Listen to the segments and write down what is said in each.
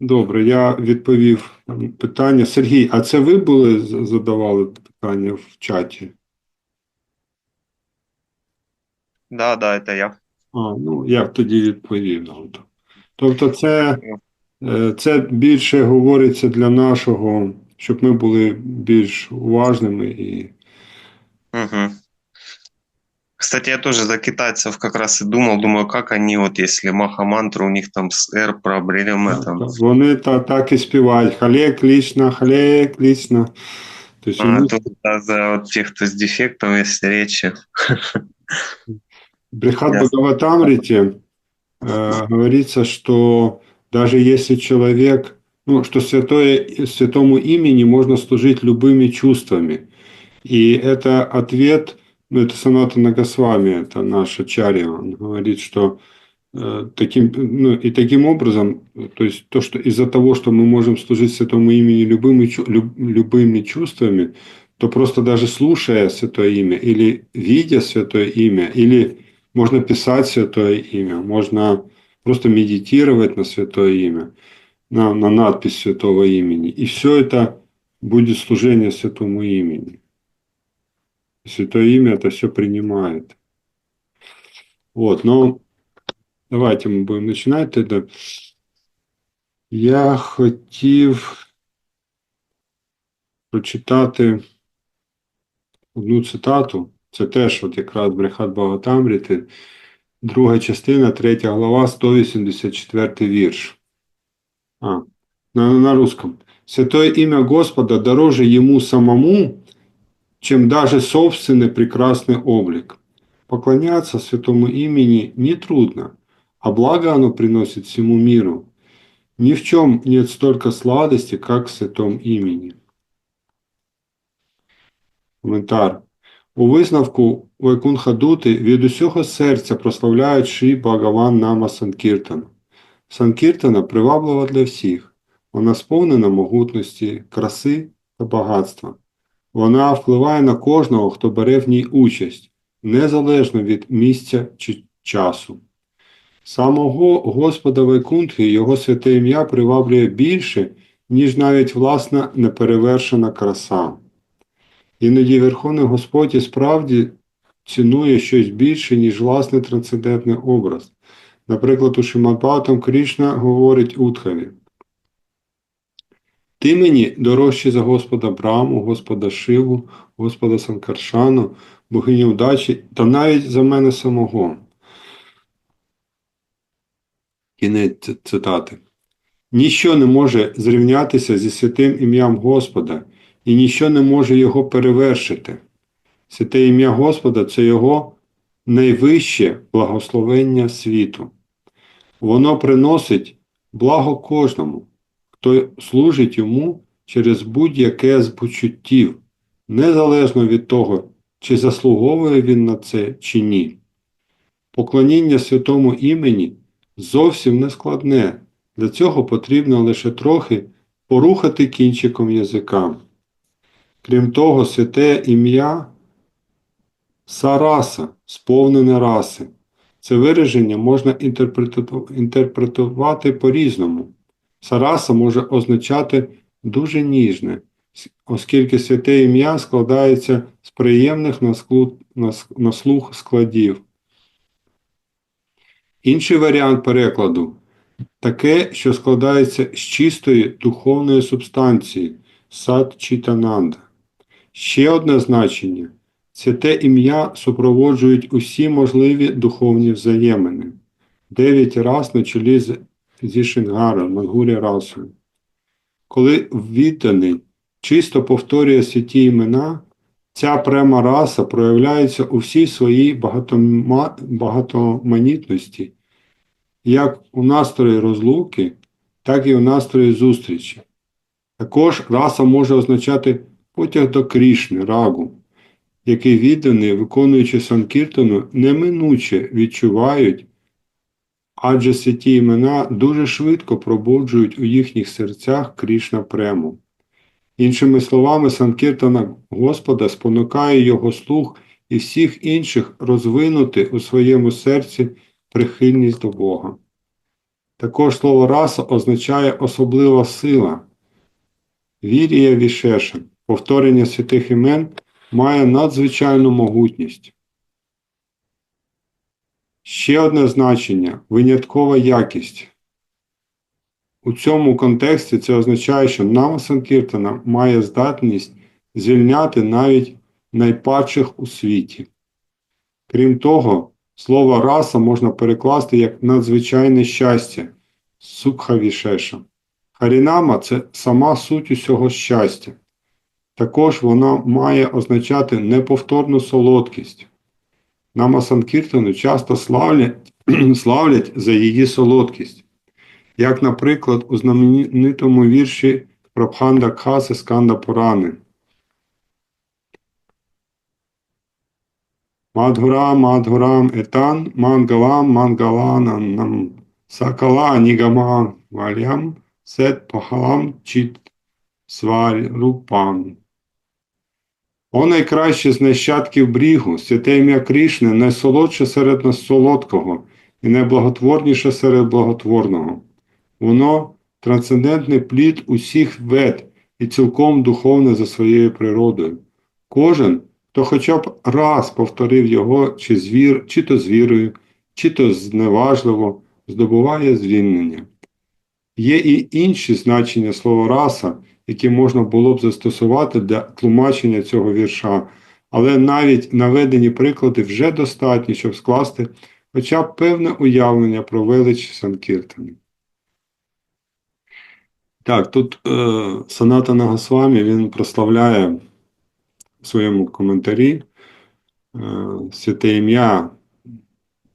Добре, я відповів питання. Сергій, а це ви були задавали питання в чаті? Да, да, это я. А, ну я тоді відповів. Тобто, це, е, це більше говориться для нашого, щоб ми були більш уважними і Мгм. Кстати, я тоже за китайцев как раз и думал, думаю, как они вот, если маха-мантру, у них там с R проблемы там. вони та, так і співають. Хале клічна, хале клічна. Тобто, А вони- тут да, за вот тех, кто с дефектом, если речи. Брихат Ясно. Бхагаватамрите э, говорится, что даже если человек, ну, что святое, святому имени можно служить любыми чувствами. И это ответ, – ну, это Саната Нагасвами, это наша Чарья, он говорит, что э, таким, ну, и таким образом, то есть то, что из-за того, что мы можем служить святому имени любыми, любыми чувствами, то просто даже слушая святое имя, или видя святое имя, или можно писать святое имя, можно просто медитировать на святое имя, на, на надпись святого имени. И все это будет служение святому имени. Святое имя это все принимает. Вот, но давайте мы будем начинать тогда. Я хотів прочитати одну цитату. Це теж от якраз Брехат Багатамріти, друга частина, третя глава, 184 вірш. А, на, на русском. Святое имя Господа дороже ему самому, чем даже собственный прекрасный облик. Поклоняться святому имени нетрудно, а благо оно приносит всему миру. Ни в чем нет столько сладости, как в святом імені. Коментар. У висновку Вайкунхадути від усього серця прославляють Шрі Бхагаван Нама Санкіртана. Санкіртана приваблива для всіх. Вона сповнена могутності, краси та багатства. Вона впливає на кожного, хто бере в ній участь, незалежно від місця чи часу. Самого Господа Вайкунтхи його святе ім'я приваблює більше, ніж навіть власна неперевершена краса. Іноді Верховний Господь і справді цінує щось більше, ніж власний трансцендентний образ. Наприклад, у Шимадбатам Крішна говорить Утхаві. Ти мені дорожчий за Господа Браму, Господа Шиву, Господа Санкаршану, богиню удачі та навіть за мене самого. Кінець цитати. Ніщо не може зрівнятися зі святим ім'ям Господа, і ніщо не може його перевершити. Святе ім'я Господа це його найвище благословення світу. Воно приносить благо кожному, хто служить йому через будь-яке з почуттів, незалежно від того, чи заслуговує він на це чи ні. Поклоніння святому імені зовсім не складне. Для цього потрібно лише трохи порухати кінчиком язика. Крім того, святе ім'я Сараса, сповнене раси. Це вираження можна інтерпретувати по-різному. Сараса може означати дуже ніжне, оскільки святе ім'я складається з приємних на, слух складів. Інший варіант перекладу таке, що складається з чистої духовної субстанції сад читананда. Ще одне значення святе ім'я супроводжують усі можливі духовні взаємини. Дев'ять раз на чолі з зі Шингара, Мангурі расою. Коли відданий чисто повторює святі імена, ця према раса проявляється у всій своїй багатома, багатоманітності, як у настрої розлуки, так і у настрої зустрічі. Також раса може означати потяг до Крішни, рагу, який відданий, виконуючи санкіртану, неминуче відчувають, адже святі імена дуже швидко пробуджують у їхніх серцях Крішна прему. Іншими словами, санкіртана Господа спонукає його слух і всіх інших розвинути у своєму серці прихильність до Бога. Також слово раса означає особлива сила. Вірія Вішеша, повторення святих імен, має надзвичайну могутність. Ще одне значення виняткова якість. У цьому контексті це означає, що Нама Санкіртана має здатність звільняти навіть найпадших у світі. Крім того, слово раса можна перекласти як надзвичайне щастя, сукхавішеша. Харінама це сама суть усього щастя. Також вона має означати неповторну солодкість. Нама Санкіртану часто славлять, славлять за її солодкість, як, наприклад, у знаменитому вірші Прабханда Кхаси Сканда Пурани. Мадхура Мадхурам Етан Мангалам Мангалананам Сакала Нігама Валям Сет Пахалам Чіт Сваль Рупам. О найкраще з нащадків брігу, святе ім'я Крішни, найсолодше серед нас солодкого і найблаготворніше серед благотворного. Воно трансцендентний плід усіх вед і цілком духовне за своєю природою. Кожен, хто хоча б раз повторив його чи, звір, чи то з вірою, чи то зневажливо, здобуває звільнення. Є і інші значення слова раса, які можна було б застосувати для тлумачення цього вірша, але навіть наведені приклади вже достатні, щоб скласти хоча б певне уявлення про велич Санкіртани. Так, тут е, Саната Нагасвамі він прославляє в своєму коментарі е, святе ім'я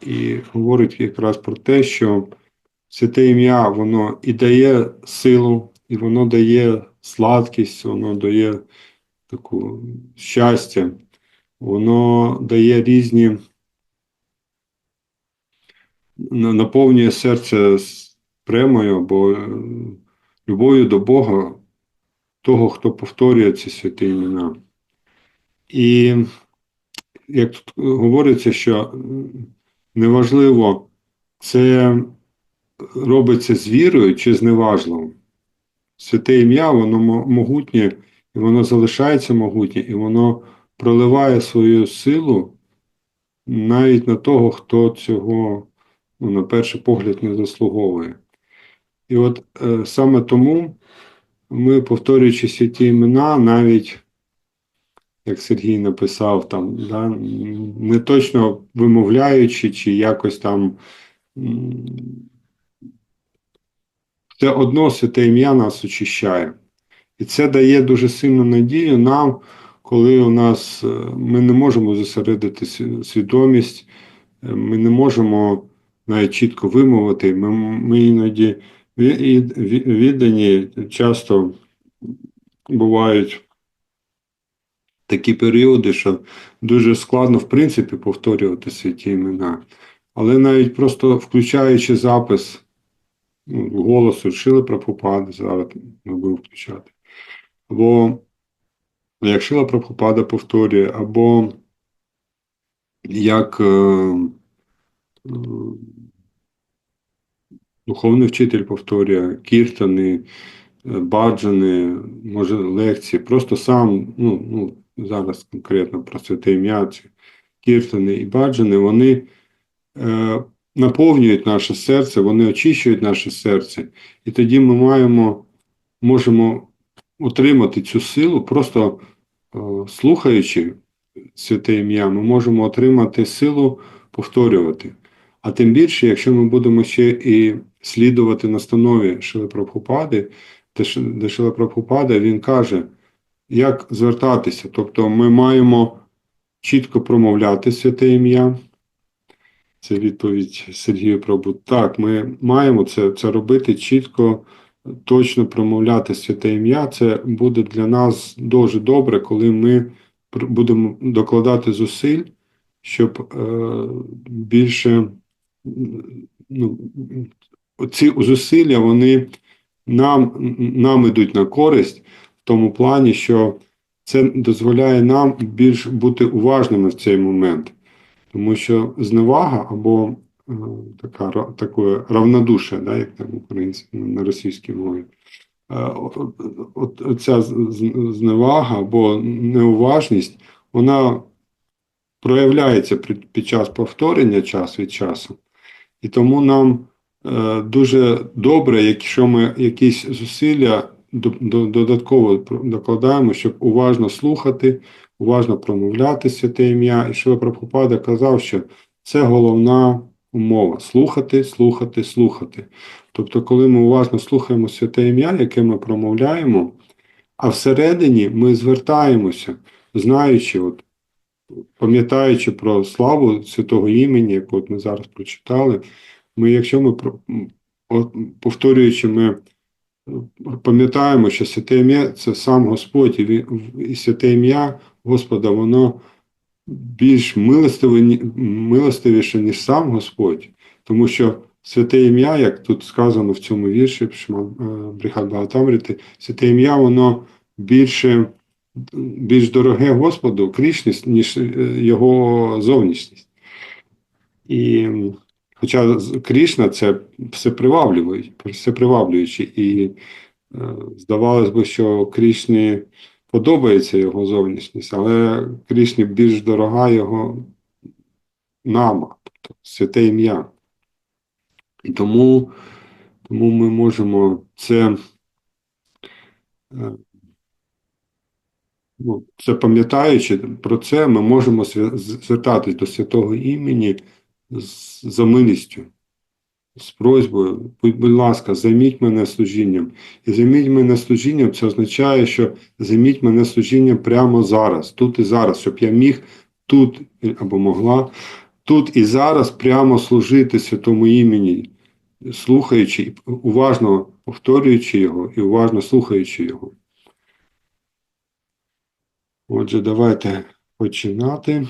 і говорить якраз про те, що святе ім'я воно і дає силу, і воно дає сладкість, воно дає таку щастя, воно дає різні, наповнює серце премою або е, любов'ю до Бога, того, хто повторює ці святі імена. І як тут говориться, що неважливо, це робиться з вірою чи зневажливо. Святе ім'я, воно могутнє, і воно залишається могутнє, і воно проливає свою силу навіть на того, хто цього, ну, на перший погляд, не заслуговує. І от е, саме тому ми, повторюючи святі імена, навіть, як Сергій написав, там, да, не точно вимовляючи, чи якось там. Все одно святе ім'я нас очищає. І це дає дуже сильну надію нам, коли у нас е, ми не можемо зосередити свідомість, е, ми не можемо навіть чітко вимовити. Ми, ми іноді віддані часто бувають такі періоди, що дуже складно, в принципі, повторювати святі імена. Але навіть просто включаючи запис голосу Шили Прабхупади, зараз ми будемо включати. Або як Шила Прабхупада повторює, або як е, е, духовний вчитель повторює кіртани, е, баджани, може лекції, просто сам, ну, ну зараз конкретно про святе ім'я, кіртани і баджани, вони е, наповнюють наше серце, вони очищують наше серце, і тоді ми маємо, можемо отримати цю силу, просто е, слухаючи святе ім'я, ми можемо отримати силу повторювати. А тим більше, якщо ми будемо ще і слідувати настанові Шили Прабхупади, де Ш- де Шила Прабхупада, він каже, як звертатися. Тобто ми маємо чітко промовляти святе ім'я. Це відповідь Сергію Прабу. Так, ми маємо це, це робити чітко, точно промовляти святе ім'я. Це буде для нас дуже добре, коли ми будемо докладати зусиль, щоб е, більше ну, ці зусилля вони нам, нам ідуть на користь в тому плані, що це дозволяє нам більш бути уважними в цей момент. Тому що зневага або е, така, таке равнодушие, да, як там українські на російській мові. Е, от- от- з- з- зневага або неуважність, вона проявляється під, час повторення час від часу. І тому нам е, дуже добре, якщо ми якісь зусилля додатково докладаємо, щоб уважно слухати, уважно промовляти святе ім'я. І що Прабхупада казав, що це головна умова слухати, слухати, слухати. Тобто, коли ми уважно слухаємо святе ім'я, яке ми промовляємо, а всередині ми звертаємося, знаючи, от, пам'ятаючи про славу святого імені, яку от ми зараз прочитали, ми, якщо ми от, повторюючи, ми пам'ятаємо, що святе ім'я це сам Господь, і, святе ім'я Господа, воно більш милостивіше, ніж сам Господь, тому що святе ім'я, як тут сказано в цьому вірші Брихат Багатамріти, святе ім'я, воно більше, більш дороге Господу, Крішні, ніж е, його зовнішність. І хоча Крішна це все приваблююче, все приваблююче, і е, здавалось би, що Крішні подобається його зовнішність, але Крішні більш дорога його нама, тобто святе ім'я. І тому, тому ми можемо це, е, ну, це пам'ятаючи про це, ми можемо звертатись до святого імені за милістю, з просьбою, будь, будь ласка, займіть мене служінням. І займіть мене служінням, це означає, що займіть мене служінням прямо зараз, тут і зараз, щоб я міг тут або могла тут і зараз прямо служити святому імені, слухаючи, уважно повторюючи його і уважно слухаючи його. Отже, давайте починати.